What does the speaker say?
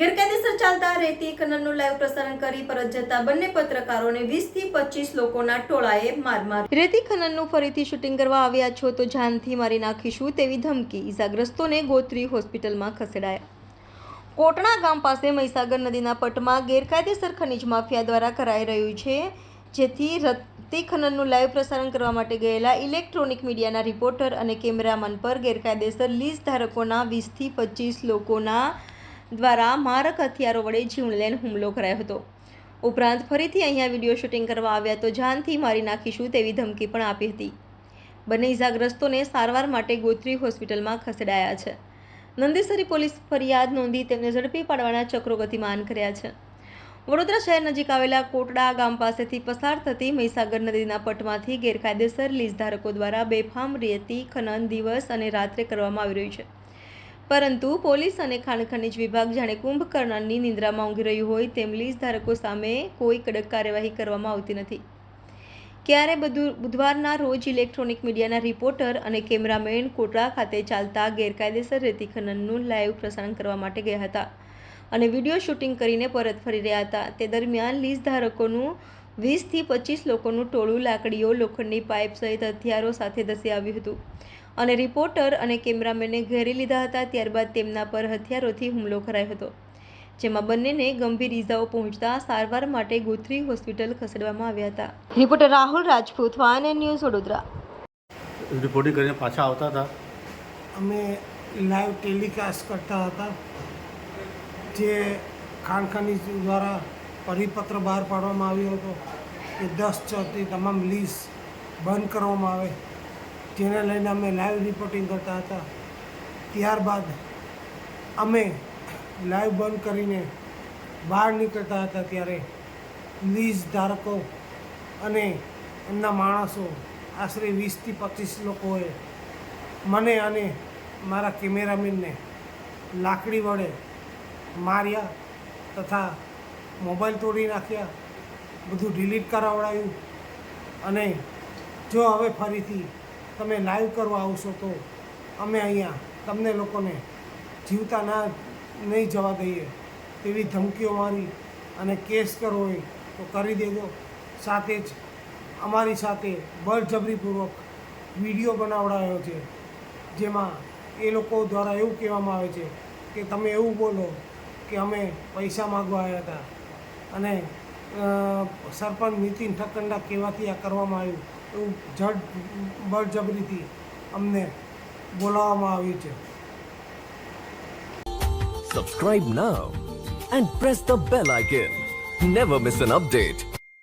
ગેરકાયદેસર ચાલતા રેતી ખનનનું લાઈવ પ્રસારણ કરી પરત જતા બંને પત્રકારોને વીસથી પચીસ લોકોના ટોળાએ માર મારી. રેતી ખનનનું ફરીથી શૂટિંગ કરવા આવ્યા છો તો જાનથી મારી નાખીશું તેવી ધમકી. ઈજાગ્રસ્તોને ગોત્રી હોસ્પિટલમાં ખસેડાયા. કોટણા ગામ પાસે મહીસાગર નદીના પટમાં ગેરકાયદેસર ખનિજ માફિયા દ્વારા કરાઈ રહ્યું છે, જેથી રત્તી ખનનનું લાઈવ પ્રસારણ કરવા માટે ગયેલા ઇલેક્ટ્રોનિક મીડિયાના રિપોર્ટર અને કેમેરામેન પર ગેરકાયદેસર લીઝ ધારકોના વીસથી પચીસ લોકોના દ્વારા મારક હથિયારો વડે જીવલેણ હુમલો કરાયો હતો. ઉપરાંત ફરીથી અહીંયા વીડિયો શૂટિંગ કરવા આવ્યા તો જાનથી મારી નાખીશું તેવી ધમકી પણ આપી હતી. બંને ઇજાગ્રસ્તોને સારવાર માટે ગોત્રી હોસ્પિટલમાં ખસેડાયા છે. નંદીસરી પોલીસ ફરિયાદ નોંધી તેમને ઝડપી પાડવાના ચક્રો ગતિમાન કર્યા છે. વડોદરા શહેર નજીક આવેલા કોટડા ગામ પાસેથી પસાર થતી મહીસાગર નદીના પટમાંથી ગેરકાયદેસર લીઝ ધારકો દ્વારા બેફામ રેતી, ખનન દિવસ અને રાત્રે કરવામાં આવી રહ્યું છે. પરંતુ પોલીસ અને ખાણ ખનીજ વિભાગ જાણે કુંભકર્ણની નિંદ્રામાં ઊંઘી રહ્યું હોય તેમ લીઝ ધારકો સામે કોઈ કડક કાર્યવાહી કરવામાં આવતી નથી. ક્યારે બધું, બુધવારના રોજ ઇલેક્ટ્રોનિક મીડિયાના રિપોર્ટર અને કેમેરામેન કોટડા ખાતે ચાલતા ગેરકાયદેસર રેતી ખનનનું લાઈવ પ્રસારણ કરવા માટે ગયા હતા અને વીડિયો શૂટિંગ કરીને પરત ફરી રહ્યા હતા. તે દરમિયાન લીઝ ધારકોનું વીસથી પચીસ લોકોનું ટોળું લાકડીઓ લોખંડની પાઇપ સહિત હથિયારો સાથે ધસી આવ્યું હતું. અને રિપોર્ટર અને કેમેરામેનને ઘેરી લીધા હતા ત્યારબાદ તેમના પર હથિયારોથી હુમલો કરાયો હતો જેમાં બંનેને ગંભીર ઈજાઓ પહોંચતા સારવાર માટે ગોત્રી હોસ્પિટલ ખસેડવામાં આવ્યા હતા. રિપોર્ટર રાહુલ રાજપૂત વાન ન્યૂઝ વડોદરા. રિપોર્ટિંગ કરીને પાછા આવતા હતા? અમે લાઈવ ટેલિકાસ્ટ કરતા હતા જે ખાનખાની દ્વારા પરિપત્ર બહાર પાડવામાં આવ્યો હતો કે દસ ચોથી તમામ લીઝ બંધ કરવામાં આવે. જેને લઈને અમે લાઈવ રિપોર્ટિંગ કરતા હતા. ત્યારબાદ અમે લાઈવ બંધ કરીને બહાર નીકળતા હતા ત્યારે લીઝ ધારકો અને એમના માણસો, આશરે વીસથી પચીસ લોકોએ મને અને મારા કેમેરામેનને લાકડી વડે માર્યા તથા મોબાઈલ તોડી નાખ્યા, બધું ડિલીટ કરાવડાયું. અને જો હવે ફરીથી તમે લાઈવ કરવા આવશો તો અમે અહીંયા તમને લોકોને જીવતા ના, નહીં જવા દઈએ તેવી ધમકીઓ મારી અને કેસ કરવો હોય તો કરી દેજો. સાથે જ અમારી સાથે બળજબરીપૂર્વક વીડિયો બનાવડાયો છે, જેમાં એ લોકો દ્વારા એવું કહેવામાં આવે છે કે તમે એવું બોલો કે અમે પૈસા માગવા આવ્યા હતા. અને સરપંચ નીતિન ઠક્કરના કહેવાથી આ કરવામાં આવ્યું. એવું જડ બળજબરીથી અમને બોલાવવામાં આવ્યું છે. Subscribe now and press the bell icon never miss an update.